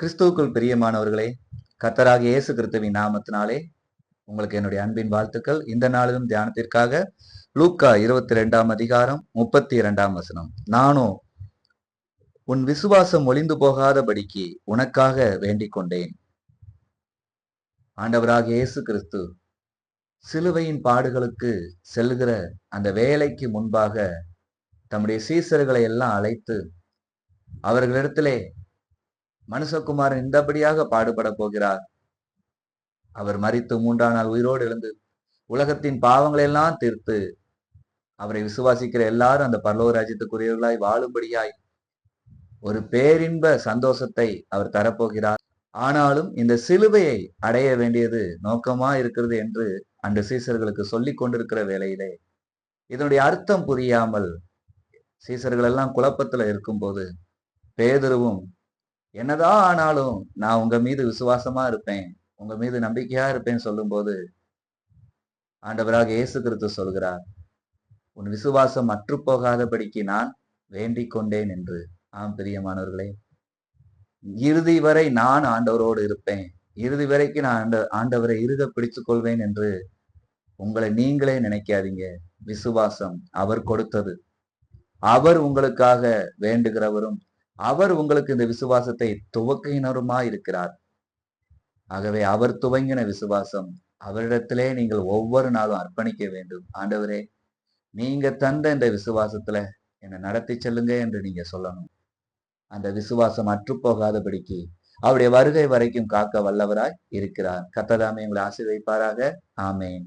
கிறிஸ்துவுக்குள் பிரியமானவர்களே கத்தராக இயேசு கிறிஸ்துவின் நாமத்தினாலே உங்களுக்கு என்னுடைய அன்பின் வாழ்த்துக்கள். இந்த நாளிலும் தியானத்திற்காக லூக்கா இருபத்தி ரெண்டாம் அதிகாரம் முப்பத்தி இரண்டாம் வசனம். நானோ உன் விசுவாசம் ஒளிந்து போகாதபடிக்கு உனக்காக வேண்டிக் கொண்டேன். ஆண்டவராக இயேசு கிறிஸ்து சிலுவையின் பாடுகளுக்கு செல்கிற அந்த வேலைக்கு முன்பாக தம்முடைய சீசர்களை எல்லாம் அழைத்து அவர்களிடத்திலே மனுஷகுமாரன் இந்தபடியாக பாடுபட போகிறார். அவர் மறித்து மூன்றாம் நாள் உயிரோடு எழுந்து உலகத்தின் பாவங்களை எல்லாம் தீர்த்து அவரை விசுவாசிக்கிற எல்லாரும் அந்த பரலோக ராஜ்யத்துக்குரியவர்களாய் வாழும்படியாய் ஒரு பேரின்ப சந்தோஷத்தை அவர் தரப்போகிறார். ஆனாலும் இந்த சிலுவையை அடைய வேண்டியது நோக்கமா இருக்கிறது என்று அந்த சீசர்களுக்கு சொல்லிக் கொண்டிருக்கிற வேளையிலே இதனுடைய அர்த்தம் புரியாமல் சீசர்கள் எல்லாம் குழப்பத்துல இருக்கும்போது பேதுருவும் என்னதான் ஆனாலும் நான் உங்க மீது விசுவாசமா இருப்பேன் உங்க மீது நம்பிக்கையா இருப்பேன்னு சொல்லும்போது ஆண்டவராக இயேசு கிறிஸ்து சொல்கிறார் உன் விசுவாசம் அற்று போகாதபடிக்கு நான் வேண்டிக் கொண்டேன் என்று. ஆம் பிரியமானவர்களே. இறுதி வரை நான் ஆண்டவரோடு இருப்பேன். இறுதி வரைக்கும் நான் ஆண்ட ஆண்டவரை இருக பிடித்து கொள்வேன் என்று உங்களை நீங்களே நினைக்காதீங்க. விசுவாசம் அவர் கொடுத்தது. அவர் உங்களுக்காக வேண்டுகிறவரும் அவர் உங்களுக்கு இந்த விசுவாசத்தை துவக்கினருமா இருக்கிறார். ஆகவே அவர் துவங்கின விசுவாசம் அவரிடத்திலே நீங்கள் ஒவ்வொரு நாளும் அர்ப்பணிக்க வேண்டும். ஆண்டவரே நீங்க தந்த இந்த விசுவாசத்துல என்னை நடத்தி செல்லுங்க என்று நீங்க சொல்லணும். அந்த விசுவாசம் அற்றுப்போகாதபடிக்கு அவருடைய வருகை வரைக்கும் காக்க வல்லவராய் இருக்கிறார். கத்ததாமே உங்களை ஆசீர்வைப்பாராக ஆமேன்.